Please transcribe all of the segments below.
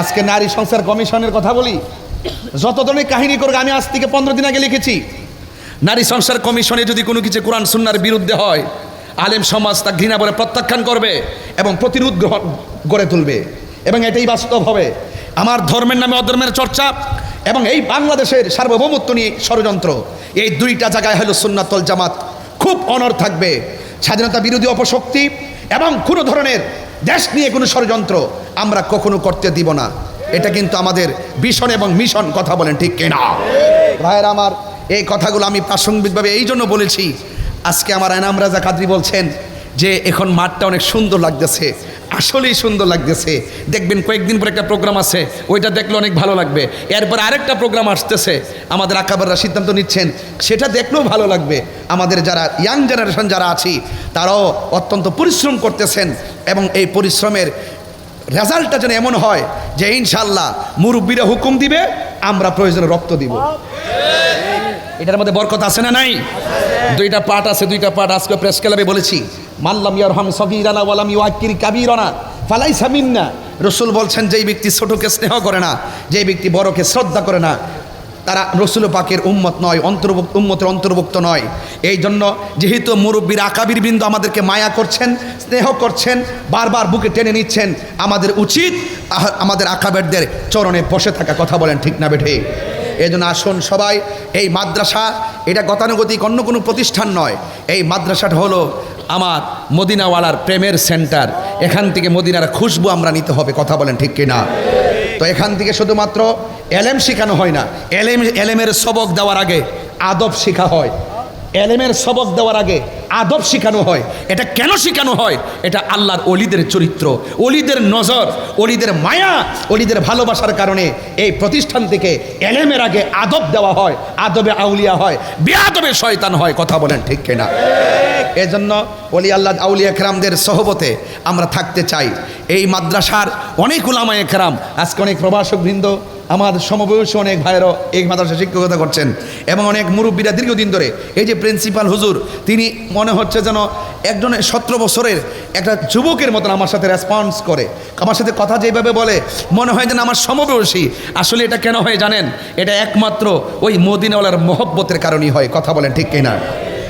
আজকে নারী সংস্কার কমিশনের কথা বলি। যত ধরনের কাহিনী করবে আমি আজ থেকে পনেরো দিন আগে লিখেছি। নারী সংস্কার কমিশনে যদি কোনো কিছু কোরআন সুন্নার বিরুদ্ধে হয়, আলেম সমাজ তা ঘৃণা বলে প্রত্যাখ্যান করবে এবং প্রতিরোধ গ্রহণ গড়ে তুলবে। এবং এটাই বাস্তব হবে। আমার ধর্মের নামে অধর্মের চর্চা এবং এই বাংলাদেশের সার্বভৌমত্ব নিয়ে ষড়যন্ত্র। এই দুইটা জায়গায় হলো সুন্নাতল জামাত। খুব অনর থাকবে। স্বাধীনতা বিরোধী অপশক্তি এবং কোনো ধরনের দেশ নিয়ে কোনো ষড়যন্ত্র আমরা কখনো করতে দিব না। এটা কিন্তু আমাদের ভীষণ এবং মিশন কথা বলেন, ঠিক কেনা? ভাইয়ের আমার, এই কথাগুলো আমি প্রাসঙ্গিকভাবে এই জন্য বলেছি। আজকে আমার এনাম রাজা কাদরি বলছেন যে, এখন মাঠটা অনেক সুন্দর লাগতেছে। আসলেই সুন্দর লাগতেছে। দেখবেন কয়েকদিন পর একটা প্রোগ্রাম আছে, ওইটা দেখলে অনেক ভালো লাগবে। এরপর আরেকটা প্রোগ্রাম আসতেছে, আমাদের আকাবাররা সিদ্ধান্ত নিচ্ছেন, সেটা দেখলেও ভালো লাগবে। আমাদের যারা ইয়াং জেনারেশন যারা আছি, তারাও অত্যন্ত পরিশ্রম করতেছেন এবং এই পরিশ্রমের রেজাল্টটা যেন এমন হয় যে ইনশাল্লাহ মুরব্বীরা হুকুম দিবে, আমরা প্রয়োজনে রক্ত দিব। এটার মধ্যে বরকত আছে না নাই? দুইটা পার্ট আছে, দুইটা পার্ট আজকে প্রেস ক্লাবে বলেছি। মাল্লাম ইয়ারহাম সগিরানা ওয়ালাম ইউআকির কাবিরানা ফালাই সামিন্না রসুল বলছেন, যেই ব্যক্তি ছোটকে স্নেহ করে না, যেই ব্যক্তি বড়কে শ্রদ্ধা করে না, তারা রসুল পাকের উম্মত নয়, অন্তর্ভুক্ত উম্মতের অন্তর্ভুক্ত নয়। এই জন্য যেহেতু মুরব্বীর আকাবির বিন্দু আমাদেরকে মায়া করছেন, স্নেহ করছেন, বারবার বুকে টেনে নিচ্ছেন, আমাদের উচিত আমাদের আকাবেরদের চরণে বসে থাকা কথা বলেন, ঠিক না বেঠে? এই জন্য আসুন সবাই এই মাদ্রাসা, এটা গতানুগতিক, অন্য কোনো প্রতিষ্ঠান নয়। এই মাদ্রাসাটা হলো আমার মদিনাওয়ালার প্রেমের সেন্টার। এখান থেকে মদিনার খুশবু আমরা নিতে হবে, কথা বলেন ঠিক কিনা? তো এখান থেকে শুধুমাত্র এলএম শেখানো হয় না। এলএম এলএমের সবক দেওয়ার আগে আদব শেখা হয়। এলেমের সবক দেওয়ার আগে আদব শেখানো হয়। এটা কেন শেখানো হয়? এটা আল্লাহর অলিদের চরিত্র, অলিদের নজর, অলিদের মায়া, অলিদের ভালোবাসার কারণে এই প্রতিষ্ঠান থেকে এলেমের আগে আদব দেওয়া হয়, আদবে আউলিয়া হয়, বেআদবে শয়তান হয়, কথা বলেন ঠিক কিনা? এজন্য অলি আল্লাহ আউলিয়া একরামদের সহবতে আমরা থাকতে চাই। এই মাদ্রাসার অনেক উলামা একরাম আজকে অনেক প্রভাষক বৃন্দ আমার সমবয়সী অনেক ভাইয়েরও এই মাদ্রাসা শিক্ষকতা করছেন এবং অনেক মুরব্বীরা দীর্ঘদিন ধরে এই যে প্রিন্সিপাল হুজুর, তিনি মনে হচ্ছে যেন একজনের সতেরো বছরের একটা যুবকের মতন আমার সাথে রেসপন্স করে। আমার সাথে কথা যেভাবে বলে, মনে হয় যেন আমার সমবয়সী। আসলে এটা কেন হয় জানেন? এটা একমাত্র ওই মদিনাওয়ালার মহব্বতের কারণেই হয়, কথা বলেন ঠিক কিনা?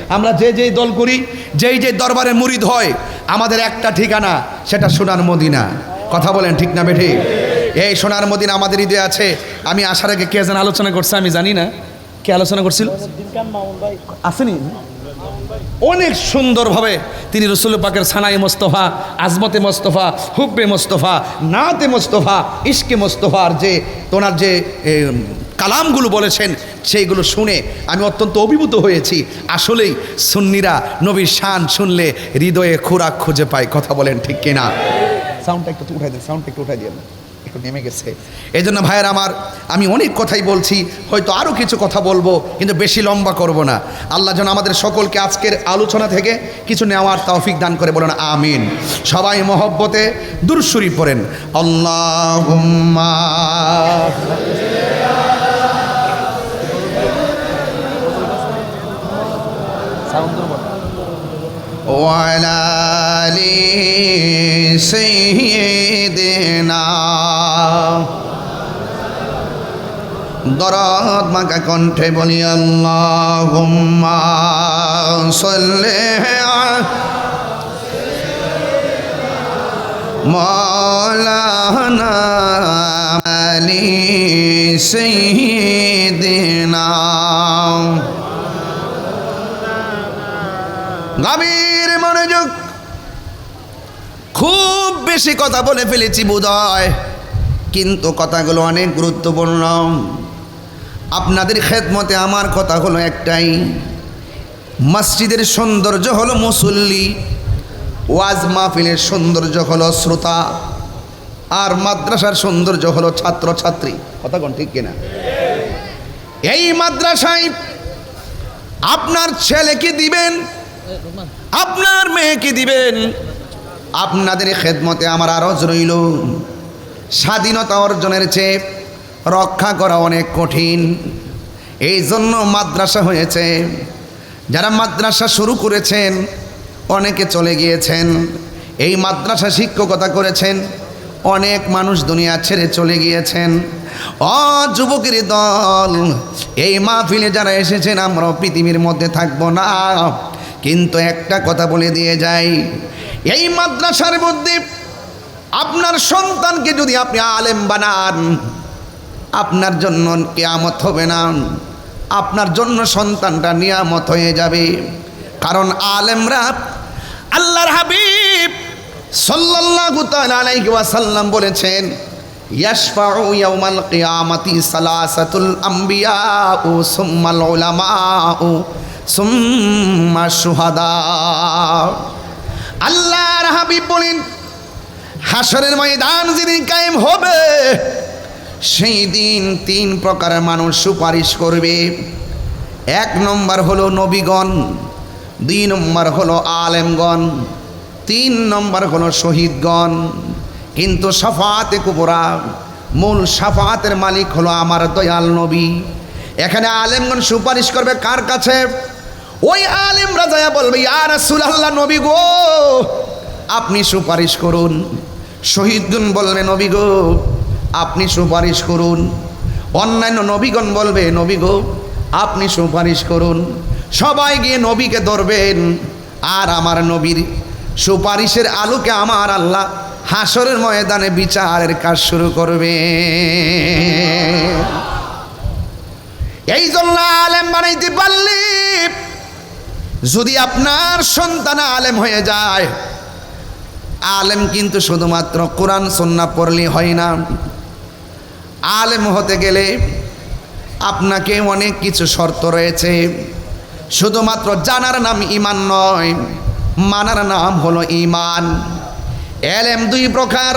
আমরা যে যেই দল করি, যেই যে দরবারে মুরিদ হয়, আমাদের একটা ঠিকানা, সেটা সোনার মদিনা। কথা বলেন ঠিক না বেঠি? এই সোনার মদিনা আমাদের হৃদয়ে আছে। আমি আসার আগে কে যেন আলোচনা করছে আমি জানি না। কে আলোচনা করছিল? আসেনি। অনেক সুন্দরভাবে তিনি রসুল পাকের সানাই মোস্তফা, আজমতে মোস্তফা, হুব্বে মোস্তফা, নাতে মোস্তফা, ইশকে মোস্তফার যে তোনার যে কালামগুলো বলেছেন, সেইগুলো শুনে আমি অত্যন্ত অভিভূত হয়েছি। আসলেই সুন্নিরা নবীর শান শুনলে হৃদয়ে খোরাক খুঁজে পায়। কথা বলেন ঠিক কিনা? সাউন্ডটা একটু উঠাই দেন সাউন্ডটা একটু উঠাই দিয়ে একটু নেমে গেছে এই জন্য ভাইয়ের আমার আমি অনেক কথাই বলছি হয়তো আরও কিছু কথা বলবো কিন্তু বেশি লম্বা করব না আল্লাহ যেন আমাদের সকলকে আজকের আলোচনা থেকে কিছু নেওয়ার তৌফিক দান করে বলেন আমিন সবাই মহব্বতে দুরসুরি পড়েন আল্লাহ وعلى آل سيدنا দরদ মাকা কণ্ঠে বলি, আল্লাহুম্মা সাল্লি মাওলানা আলি সাইয়্যিদিনা গভীর মনোযোগ, খুব বেশি কথা বলে ফেলেছি বোধহয় কিন্তু কথাগুলো অনেক গুরুত্বপূর্ণ। আপনাদের খেদমতে আমার কথা হলো একটাই। মসজিদের সৌন্দর্য হলো মুসল্লি, ওয়াজ মাহফিলের সৌন্দর্য হলো শ্রোতা, আর মাদ্রাসার সৌন্দর্য হলো ছাত্রছাত্রী। কথা কোন ঠিক কিনা? এই মাদ্রাসায় আপনার ছেলেকে দিবেন? আপনার মেয়েকে দিবেন? আপনাদের খেদমতে আমার আরজ রইল। স্বাধীনতা অর্জনের চেয়ে রক্ষা করা অনেক কঠিন। এই জন্য মাদ্রাসা হয়েছে। যারা মাদ্রাসা শুরু করেছেন, অনেকে চলে গিয়েছেন। এই মাদ্রাসা শিক্ষকতা করেছেন, অনেক মানুষ দুনিয়া ছেড়ে চলে গিয়েছেন। অ, যুবকের দল, এই মাহফিলে যারা এসেছেন আমরা পৃথিবীর মধ্যে থাকব না। কিন্তু একটা কথা বলে দিয়ে যাই, এই মাদ্রাসার মধ্যে আপনার সন্তানকে যদি আপনি আলেম বানান আপনার জন্য কেয়ামত হবে না। আপনার জন্য সন্তানটা নিয়ামত হয়ে যাবে। কারণ আলেমরা আল্লাহর হাবিব ওয়াসাল্লাম বলেছেন, ইয়াশফাউ ও ও সুম্মা আল্লাহর হাবিব বলেন হাসরের ময়দান যেদিন কায়েম হবে সেই দিন তিন প্রকারের মানুষ সুপারিশ করবে। এক নম্বর হলো নবীগণ, দুই নম্বর হলো আলেমগণ, তিন নম্বর হলো শহীদগণ। কিন্তু সাফাতে কুবরা, মূল সাফাতের মালিক হলো আমার দয়াল নবী। এখানে আলেমগণ সুপারিশ করবে কার কাছে? ওই আলেম রাজায়া বলবে আর সুলাল্লাহ নবী গো, আপনি সুপারিশ করুন। শহীদগণ বলবে, নবী গো আপনি সুপারিশ করুন। অন্যান্য নবীগণ বলবে, নবী গো, আপনি সুপারিশ করুন। সবাই গিয়ে নবীকে ধরবেন। আর আমার নবীর সুপারিশের আলোকে আমার আল্লাহ হাসরের ময়দানে বিচারের কাজ শুরু করবে। এই জন্য আলেম বানাইতে পারলি যদি আপনার সন্তান আলেম হয়ে যায়, আলেম কিন্তু শুধুমাত্র কোরআন সন্না পড়লে হয় না। আলেম হতে গেলে আপনাকে অনেক কিছু শর্ত রয়েছে। শুধুমাত্র জানার নাম ইমান নয়, মানার নাম হলো ইমান এলেম দুই প্রকার,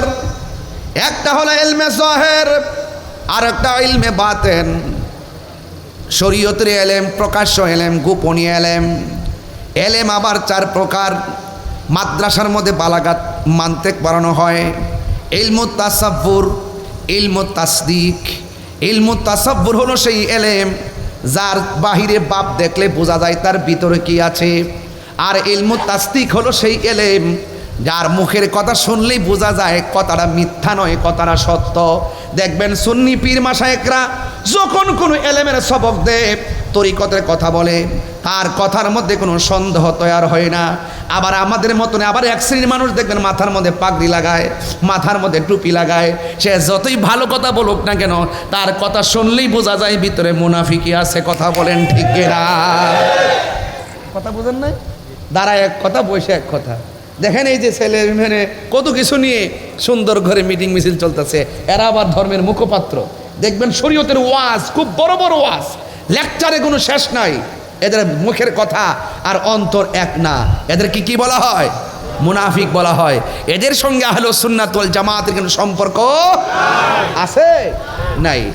একটা হলো এলমে জহের আর একটা ইলমে বাতেন। শরীয়তের এলেম, প্রকাশ্য এলেম, গোপনীয় এলেম। এলেম আবার চার প্রকার, মাদ্রাসার মধ্যে বালাগাত মানতে বাড়ানো হয়। ইলমু তাসাব্বুর ইলমু তাসদিক। ইলমু তাসাব্বুর হলো সেই এলেম, যার বাহিরে বাপ দেখলে বোঝা যায় তার ভিতরে কি আছে। আর ইলমু তাসদিক হলো সেই এলেম, যার মুখের কথা শুনলেই বোঝা যায় কথাটা মিথ্যা নয়, কথাটা সত্য। দেখবেন সুন্নি পীর মাসায়েকরা যখন কোনো এলেমের সবক দেয়, তরিকতের কথা বলে তার কথার মধ্যে কোনো সন্দেহ তৈরি হয় না। আবার আমাদের মতনে আবার এক শ্রেণির মানুষ দেখবেন মাথার মধ্যে পাগড়ি লাগায়, মাথার মধ্যে টুপি লাগায়। সে যতই ভালো কথা বলুক না কেন, তার কথা শুনলেই বোঝা যায় ভিতরে মুনাফিকি আছে, কথা বলেন ঠিক না কথা বুঝেন নাই? দাঁড়ায় এক কথা, বসে এক কথা। দেখেন এই যে ছেলে মেয়ে কত কিছু নিয়ে সুন্দর ঘরে মিটিং মিছিল চলতেছে। এরা আবার ধর্মের মুখপাত্র। দেখবেন শরীয়তের ওয়াজ, খুব বড় বড় ওয়াজ। লেকচারে কোনো শেষ নাই। এদের মুখের কথা আর অন্তর এক না। এদেরকে কি বলা হয়? মুনাফিক বলা হয়। এদের সঙ্গে আহলো সুন্নাতুল জামাতের কোনো সম্পর্ক আছে? নাই।